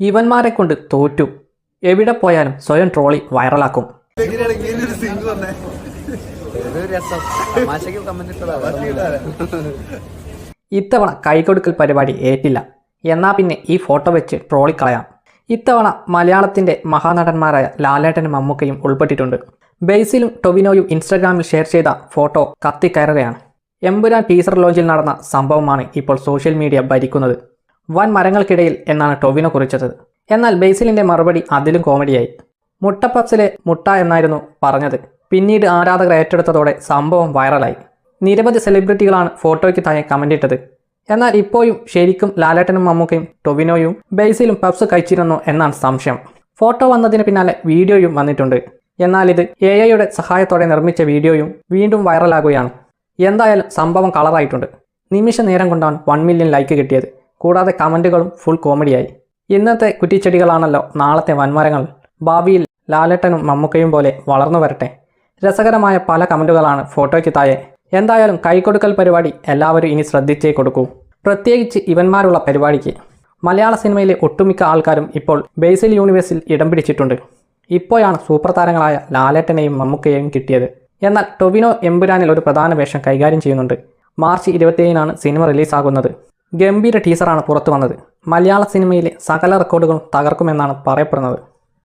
ഇവന്മാരെ കൊണ്ട് തോറ്റു. എവിടെ പോയാലും സ്വയം ട്രോളി വൈറലാക്കും. ഇത്തവണ കൈകൊടുക്കൽ പരിപാടി ഏറ്റില്ല. എന്നാ പിന്നെ ഈ ഫോട്ടോ വെച്ച് ട്രോളിക്കളയാം. ഇത്തവണ മലയാളത്തിന്റെ മഹാനടന്മാരായ ലാലേട്ടനും മമ്മൂക്കയും ഉൾപ്പെട്ടിട്ടുണ്ട്. ബേസിലും ടൊവിനോയും ഇൻസ്റ്റാഗ്രാമിൽ ഷെയർ ചെയ്ത ഫോട്ടോ കത്തിക്കയറുകയാണ്. എമ്പുരാൻ ടീസർ ലോഞ്ചിൽ നടന്ന സംഭവമാണ് ഇപ്പോൾ സോഷ്യൽ മീഡിയ ഭരിക്കുന്നത്. വൻ മരങ്ങൾക്കിടയിൽ എന്നാണ് ടൊവിനോ കുറിച്ചത്. എന്നാൽ ബെയ്സിലിന്റെ മറുപടി അതിലും കോമഡിയായി. മുട്ടപ്പപ്സിലെ മുട്ട എന്നായിരുന്നു പറഞ്ഞത്. പിന്നീട് ആരാധകർ ഏറ്റെടുത്തതോടെ സംഭവം വൈറലായി. നിരവധി സെലിബ്രിറ്റികളാണ് ഫോട്ടോയ്ക്ക് താഴെ കമന്റ് ഇട്ടത്. എന്നാൽ ഇപ്പോഴും ശരിക്കും ലാലേട്ടനും മമ്മൂക്കയും ടൊവിനോയും ബെയ്സിലും പബ്സ് കഴിച്ചിരുന്നു എന്നാണ് സംശയം. ഫോട്ടോ വന്നതിന് പിന്നാലെ വീഡിയോയും വന്നിട്ടുണ്ട്. എന്നാൽ ഇത് എ ഐയുടെ സഹായത്തോടെ നിർമ്മിച്ച വീഡിയോയും വീണ്ടും വൈറലാകുകയാണ്. എന്തായാലും സംഭവം കളറായിട്ടുണ്ട്. നിമിഷ നേരം കൊണ്ടാണ് വൺ മില്യൺ ലൈക്ക് കിട്ടിയത്. കൂടാതെ കമന്റുകളും ഫുൾ കോമഡിയായി ഇന്നത്തെ കുറ്റിച്ചെടികളാണല്ലോ നാളത്തെ വൻമരങ്ങൾ. ഭാവിയിൽ ലാലേട്ടനും മമ്മൂക്കയും പോലെ വളർന്നു വരട്ടെ. രസകരമായ പല കമന്റുകളാണ് ഫോട്ടോയ്ക്ക് താഴെ. എന്തായാലും കൈകൊടുക്കൽ പരിപാടി എല്ലാവരും ഇനി ശ്രദ്ധിച്ചേ കൊടുക്കൂ. പ്രത്യേകിച്ച് ഇവന്മാരുള്ള പരിപാടിക്ക്. മലയാള സിനിമയിലെ ഒട്ടുമിക്ക ആൾക്കാരും ഇപ്പോൾ ബേസിൽ യൂണിവേഴ്സിൽ ഇടം പിടിച്ചിട്ടുണ്ട്. ഇപ്പോഴാണ് സൂപ്പർ താരങ്ങളായ ലാലേട്ടനെയും മമ്മൂക്കയെയും കിട്ടിയത്. എന്നാൽ ടൊവിനോ എമ്പുരാനിൽ ഒരു പ്രധാന വേഷം കൈകാര്യം ചെയ്യുന്നുണ്ട്. മാർച്ച് ഇരുപത്തിയേഴിനാണ് സിനിമ റിലീസാകുന്നത്. ഗംഭീര ടീസറാണ് പുറത്തു വന്നത്. മലയാള സിനിമയിലെ സകല റെക്കോർഡുകളും തകർക്കുമെന്നാണ് പറയപ്പെടുന്നത്.